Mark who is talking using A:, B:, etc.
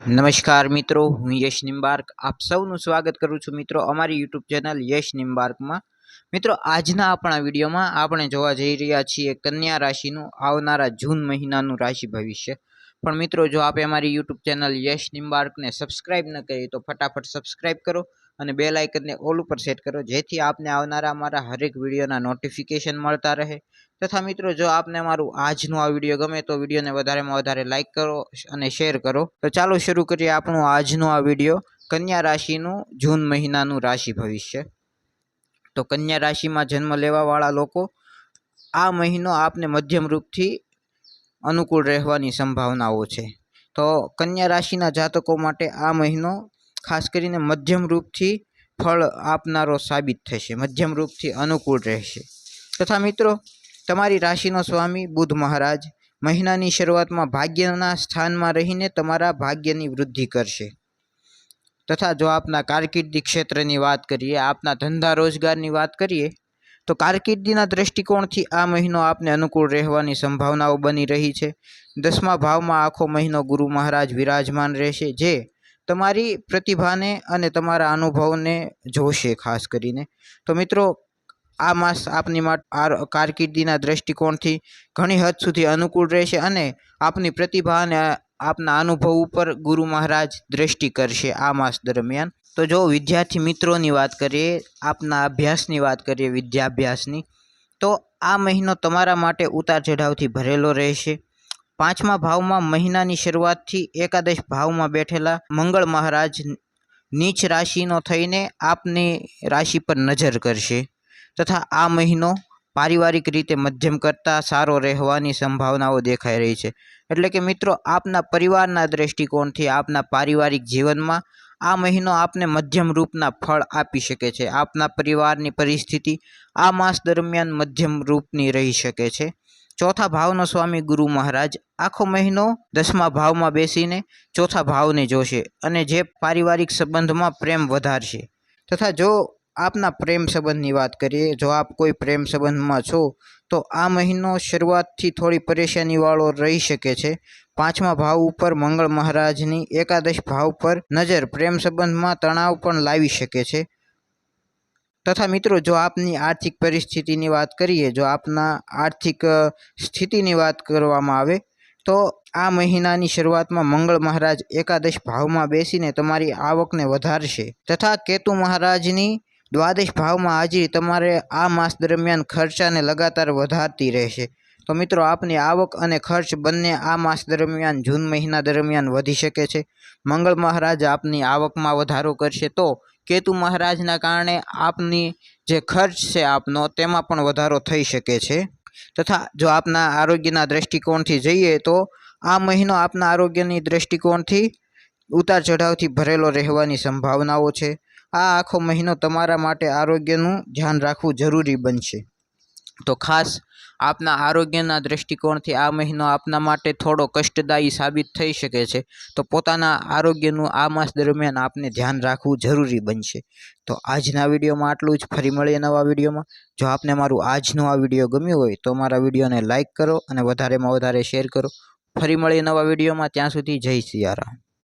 A: નમસ્કાર મિત્રો, હું યશ નિમ્બાર્ક આપ સૌનું સ્વાગત કરું છું મિત્રો અમારી યુટ્યુબ ચેનલ યશ નિમ્બાર્કમાં મિત્રો, આજના આપણા વિડીયોમાં આપણે જોવા જઈ રહ્યા છીએ કન્યા રાશિનું આવનારા જૂન મહિનાનું રાશિ ભવિષ્ય. પણ મિત્રો, જો આપે અમારી યુટ્યુબ ચેનલ યશ નિમ્બાર્કને સબસ્ક્રાઈબ ન કરી તો ફટાફટ સબસ્ક્રાઈબ કરો. અને બે આઇકનને ઓલ ઉપર સેટ કરો, જેથી આપને આવનારા અમારા હરેક વિડીયોના નોટિફિકેશન મળતા રહે. તથા મિત્રો, જો આપને મારું આજનું આ વીડિયો ગમે તો વિડીયોને વધારેમાં વધારે લાઇક કરો અને શેર કરો. તો ચાલો શરૂ કરીએ આપણું આજનું આ વીડિયો. કન્યા રાશિનું જૂન મહિનાનું રાશિ ભવિષ્ય. તો કન્યા રાશિમાં જન્મ લેવાવાળા લોકો, આ મહિનો આપને મધ્યમ રૂપથી અનુકૂળ રહેવાની સંભાવનાઓ છે. તો કન્યા રાશિના જાતકો માટે આ મહિનો ખાસ કરીને મધ્યમ રૂપથી ફળ આપનારો સાબિત થશે, મધ્યમ રૂપથી અનુકૂળ રહેશે. તથા મિત્રો, તમારી રાશિનો સ્વામી, બુધ મહારાજ, મહિનાની શરૂઆતમાં ભાગ્યના સ્થાનમાં રહીને તમારા ભાગ્યની વૃદ્ધિ કરશે. તથા જો આપના કારકિર્દી ક્ષેત્રની વાત કરીએ, આપના ધંધા રોજગારની વાત કરીએ, તો કારકિર્દીના દૃષ્ટિકોણથી આ મહિનો આપને અનુકૂળ રહેવાની સંભાવનાઓ બની રહી છે. દસમા ભાવમાં આખો મહિનો ગુરુ મહારાજ વિરાજમાન રહેશે, જે તમારી પ્રતિભાને અને તમારા અનુભવને જોશે ખાસ કરીને. તો મિત્રો, આ માસ આપની માટે કારકિર્દીના દૃષ્ટિકોણથી ઘણી હદ સુધી અનુકૂળ રહેશે અને આપની પ્રતિભા અને આપના અનુભવ ઉપર ગુરુ મહારાજ દ્રષ્ટિ કરશે આ માસ દરમિયાન. તો જો વિદ્યાર્થી મિત્રોની વાત કરીએ, આપના અભ્યાસની વાત કરીએ વિદ્યાભ્યાસની, તો આ મહિનો તમારા માટે ઉતાર ચઢાવથી ભરેલો રહેશે. પાંચમા ભાવમાં મહિનાની શરૂઆતથી એકાદશ ભાવમાં બેઠેલા મંગળ મહારાજ નીચ રાશિનો થઈને આપની રાશિ પર નજર કરશે તથા આ મહિનો પારિવારિક રીતે મધ્યમ કરતાં સારો રહેવાની સંભાવનાઓ દેખાઈ રહી છે. એટલે કે મિત્રો, આપના પરિવારના દૃષ્ટિકોણથી આપના પારિવારિક જીવનમાં આ મહિનો આપને મધ્યમ રૂપના ફળ આપી શકે છે. આપના પરિવારની પરિસ્થિતિ આ માસ દરમિયાન મધ્યમ રૂપની રહી શકે છે. ચોથા ભાવનો સ્વામી ગુરુ મહારાજ આખો મહિનો દસમા ભાવમાં બેસીને ચોથા ભાવને જોશે અને જે પારિવારિક સંબંધમાં પ્રેમ વધારશે. તથા જો આપના પ્રેમ સંબંધની વાત કરીએ, જો આપ કોઈ પ્રેમ સંબંધમાં છો, તો આ મહિનો શરૂઆતથી થોડી પરેશાનીવાળો રહી શકે છે. પાંચમા ભાવ ઉપર મંગળ મહારાજની એકાદશ ભાવ પર નજર પ્રેમ સંબંધમાં તણાવ પણ લાવી શકે છે. તથા મિત્રો, જો આપની આર્થિક પરિસ્થિતિની વાત કરીએ, જો આપના આર્થિક સ્થિતિની વાત કરવામાં આવે, તો આ મહિનાની શરૂઆતમાં મંગળ મહારાજ એકાદશ ભાવમાં બેસીને તમારી આવકને વધારશે. તથા કેતુ મહારાજની દ્વાદશ ભાવમાં હાજરી તમારે આ માસ દરમિયાન ખર્ચાને લગાતાર વધારતી રહેશે. તો મિત્રો, આપની આવક અને ખર્ચ બંને આ માસ દરમિયાન, જૂન મહિના દરમિયાન વધી શકે છે. મંગળ મહારાજ આપની આવકમાં વધારો કરશે તો કેતુ મહારાજના કારણે આપની જે ખર્ચ છે આપનો, તેમાં પણ વધારો થઈ શકે છે. તથા જો આપના આરોગ્યના દ્રષ્ટિકોણથી જઈએ તો આ મહિનો આપના આરોગ્યની દૃષ્ટિકોણથી ઉતાર ચઢાવથી ભરેલો રહેવાની સંભાવનાઓ છે. આ આખો મહિનો તમારા માટે આરોગ્યનું ધ્યાન રાખવું જરૂરી બનશે. તો ખાસ આપના આરોગ્યના દૃષ્ટિકોણથી આ મહિનો આપના માટે થોડો કષ્ટદાયી સાબિત થઈ શકે છે. તો પોતાના આરોગ્યનું આ માસ દરમિયાન આપને ધ્યાન રાખવું જરૂરી બનશે. તો આજના વિડીયોમાં આટલું જ. ફરી મળીએ નવા વિડીયોમાં. જો આપને મારું આજનો આ વીડિયો ગમ્યું હોય તો મારા વિડીયોને લાઇક કરો અને વધારેમાં વધારે શેર કરો. ફરી મળીએ નવા વિડીયોમાં. ત્યાં સુધી જય સિયારામ.